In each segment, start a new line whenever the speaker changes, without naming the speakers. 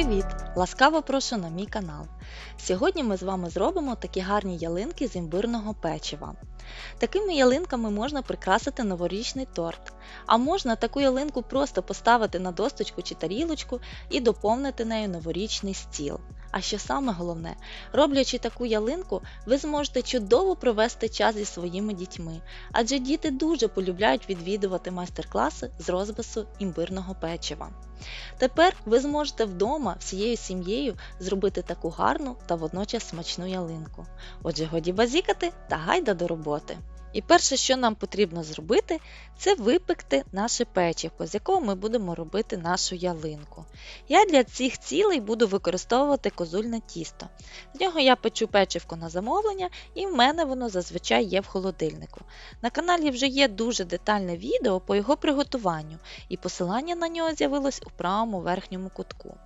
Привіт! Ласкаво прошу на мій канал. Сьогодні ми з вами зробимо такі гарні ялинки з імбирного печива. Такими ялинками можна прикрасити новорічний торт, а можна таку ялинку просто поставити на досточку чи тарілочку і доповнити нею новорічний стіл. А що саме головне, роблячи таку ялинку, ви зможете чудово провести час зі своїми дітьми, адже діти дуже полюбляють відвідувати майстер-класи з розпису імбирного печива. Тепер ви зможете вдома всією сім'єю зробити таку гарну та водночас смачну ялинку. Отже, годі базікати та гайда до роботи. І перше, що нам потрібно зробити, це випекти наше печивко, з якого ми будемо робити нашу ялинку. Я для цих цілей буду використовувати козульне тісто. З нього я печу печивко на замовлення, і в мене воно зазвичай є в холодильнику. На каналі вже є дуже детальне відео по його приготуванню, і посилання на нього з'явилось у правому верхньому кутку.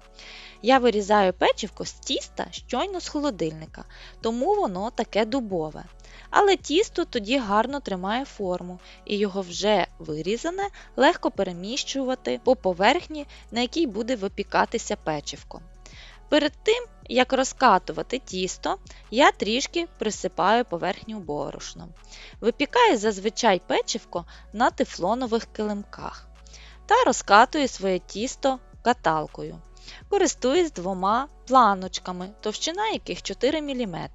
Я вирізаю печивко з тіста щойно з холодильника, тому воно таке дубове. Але тісто тоді гарно тримає форму, і його вже вирізане легко переміщувати по поверхні, на якій буде випікатися печивко. Перед тим, як розкатувати тісто, я трішки присипаю поверхню борошном. Випікаю зазвичай печивко на тефлонових килимках та розкатую своє тісто каталкою. Користуюсь двома планочками, товщина яких 4 мм,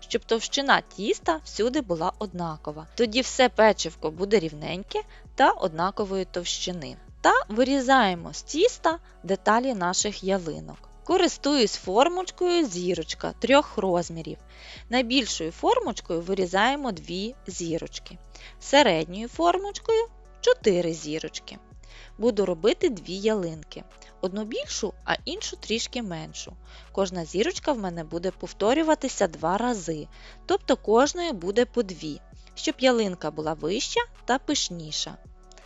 щоб товщина тіста всюди була однакова. Тоді все печивко буде рівненьке та однакової товщини. Та вирізаємо з тіста деталі наших ялинок. Користуюсь формочкою зірочка трьох розмірів. Найбільшою формочкою вирізаємо дві зірочки. Середньою формочкою 4 зірочки. Буду робити дві ялинки. Одну більшу, а іншу трішки меншу. Кожна зірочка в мене буде повторюватися два рази, тобто кожної буде по дві, щоб ялинка була вища та пишніша.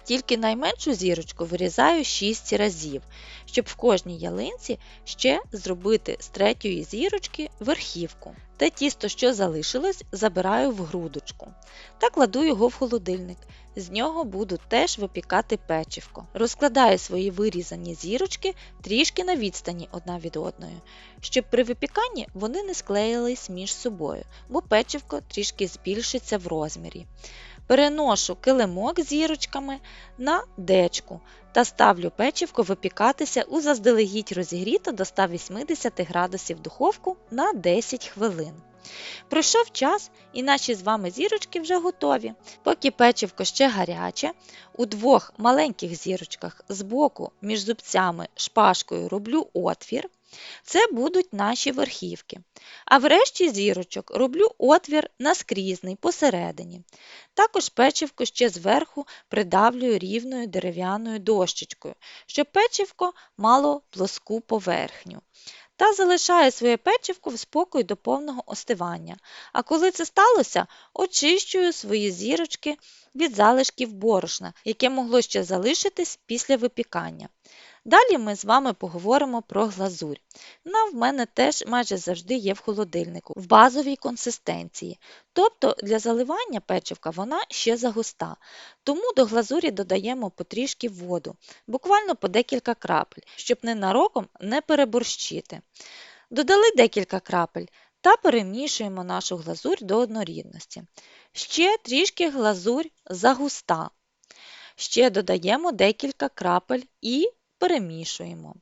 Тільки найменшу зірочку вирізаю 6 разів, щоб в кожній ялинці ще зробити з третьої зірочки верхівку. Те тісто, що залишилось, забираю в грудочку та кладу його в холодильник. З нього буду теж випікати печивко. Розкладаю свої вирізані зірочки трішки на відстані одна від одної, щоб при випіканні вони не склеїлись між собою, бо печивко трішки збільшиться в розмірі. Переношу килимок зірочками на дечку та ставлю печивко випікатися у заздалегідь розігріту до 180 градусів духовку на 10 хвилин. Пройшов час, і наші з вами зірочки вже готові. Поки печивко ще гаряче, у двох маленьких зірочках збоку між зубцями шпажкою роблю отвір. Це будуть наші верхівки. А в решті зірочок роблю отвір наскрізний посередині. Також печивко ще зверху придавлюю рівною дерев'яною дощечкою, щоб печивко мало плоску поверхню. Та залишаю своє печивко в спокій до повного остивання. А коли це сталося, очищую свої зірочки від залишків борошна, яке могло ще залишитись після випікання. Далі ми з вами поговоримо про глазурь. Вона в мене теж майже завжди є в холодильнику, в базовій консистенції. Тобто для заливання печивка вона ще загуста. Тому до глазурі додаємо потрішки воду, буквально по декілька крапель, щоб ненароком не переборщити. Додали декілька крапель та перемішуємо нашу глазурь до однорідності. Ще трішки глазурь загуста. Ще додаємо декілька крапель і перемішуємо.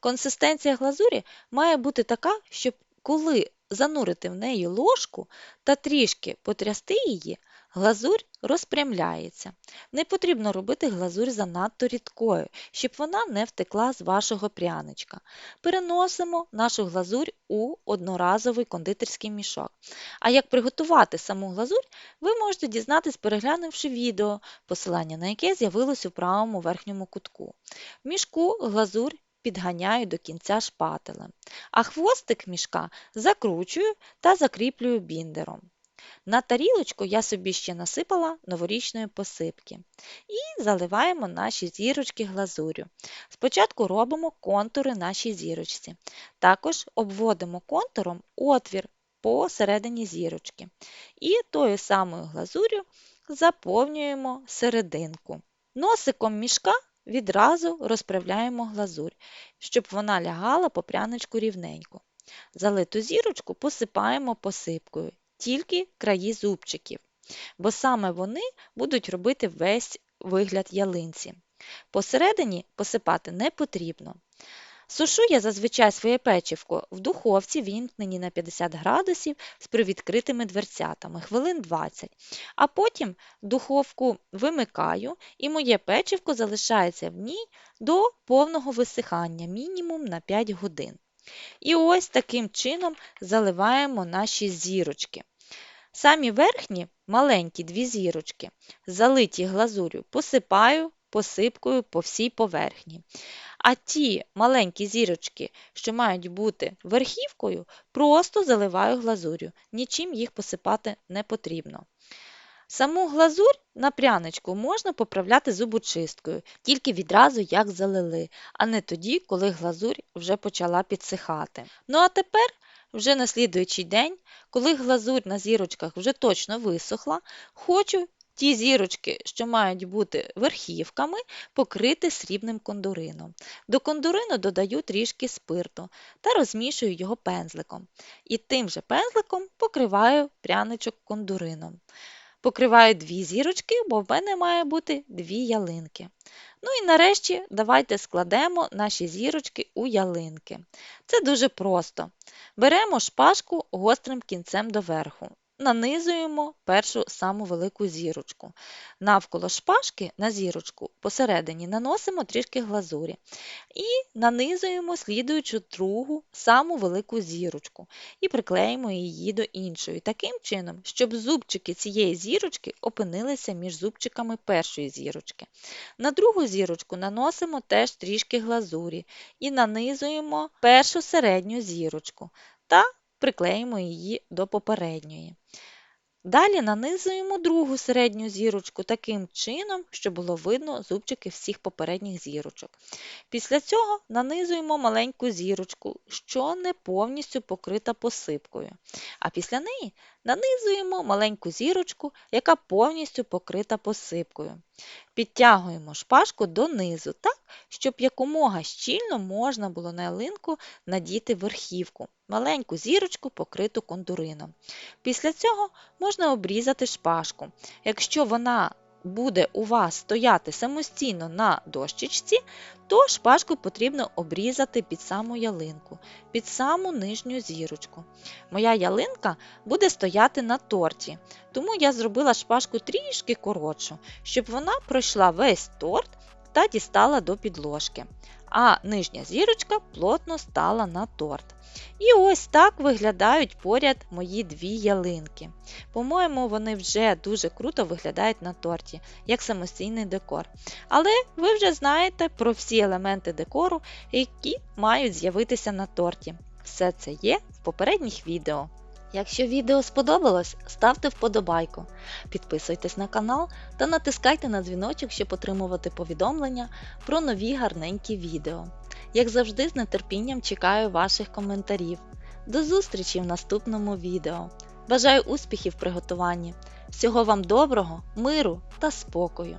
Консистенція глазурі має бути така, щоб коли занурити в неї ложку та трішки потрясти її, глазурь розпрямляється. Не потрібно робити глазурь занадто рідкою, щоб вона не втекла з вашого пряничка. Переносимо нашу глазурь у одноразовий кондитерський мішок. А як приготувати саму глазурь, ви можете дізнатись, переглянувши відео, посилання на яке з'явилось у правому верхньому кутку. В мішку глазурь підганяю до кінця шпателем, а хвостик мішка закручую та закріплюю біндером. На тарілочку я собі ще насипала новорічної посипки і заливаємо наші зірочки глазурю. Спочатку робимо контури нашій зірочці. Також обводимо контуром отвір посередині зірочки. І тою самою глазурю заповнюємо серединку. Носиком мішка відразу розправляємо глазурь, щоб вона лягала по пряничку рівненько. Залиту зірочку посипаємо посипкою, тільки краї зубчиків, бо саме вони будуть робити весь вигляд ялинці. Посередині посипати не потрібно. Сушу я зазвичай своє печивко в духовці, вімкнені на 50 градусів з привідкритими дверцятами, хвилин 20. А потім духовку вимикаю і моє печивко залишається в ній до повного висихання, мінімум на 5 годин. І ось таким чином заливаємо наші зірочки. Самі верхні, маленькі дві зірочки, залиті глазур'ю, посипаю посипкою по всій поверхні. А ті маленькі зірочки, що мають бути верхівкою, просто заливаю глазур'ю, нічим їх посипати не потрібно. Саму глазурь на пряничку можна поправляти зубочисткою, тільки відразу як залили, а не тоді, коли глазурь вже почала підсихати. Ну а тепер, вже на слідуючий день, коли глазурь на зірочках вже точно висохла, хочу ті зірочки, що мають бути верхівками, покрити срібним кондурином. До кондурину додаю трішки спирту та розмішую його пензликом. І тим же пензликом покриваю пряничок кондурином. Покриваю дві зірочки, бо в мене має бути дві ялинки. Ну і нарешті давайте складемо наші зірочки у ялинки. Це дуже просто. Беремо шпажку гострим кінцем доверху нанизуємо першу саму велику зірочку. Навколо шпажки на зірочку посередині наносимо трішки глазурі і нанизуємо слідуючу другу саму велику зірочку і приклеїмо її до іншої, таким чином, щоб зубчики цієї зірочки опинилися між зубчиками першої зірочки. На другу зірочку наносимо теж трішки глазурі і нанизуємо першу середню зірочку та приклеїмо її до попередньої. Далі нанизуємо другу середню зірочку таким чином, щоб було видно зубчики всіх попередніх зірочок. Після цього нанизуємо маленьку зірочку, що не повністю покрита посипкою. А після неї нанизуємо маленьку зірочку, яка повністю покрита посипкою. Підтягуємо шпажку донизу, так, щоб якомога щільно можна було на ялинку надіти верхівку, маленьку зірочку, покриту кондурином. Після цього можна обрізати шпажку. Якщо вона буде у вас стояти самостійно на дощечці, то шпажку потрібно обрізати під саму ялинку, під саму нижню зірочку. Моя ялинка буде стояти на торті, тому я зробила шпажку трішки коротшу, щоб вона пройшла весь торт та дістала до підложки. А нижня зірочка плотно стала на торт. І ось так виглядають поряд мої дві ялинки. По-моєму, вони вже дуже круто виглядають на торті, як самостійний декор. Але ви вже знаєте про всі елементи декору, які мають з'явитися на торті. Все це є в попередніх відео. Якщо відео сподобалось, ставте вподобайку, підписуйтесь на канал та натискайте на дзвіночок, щоб отримувати повідомлення про нові гарненькі відео. Як завжди, з нетерпінням чекаю ваших коментарів. До зустрічі в наступному відео. Бажаю успіхів в приготуванні. Всього вам доброго, миру та спокою!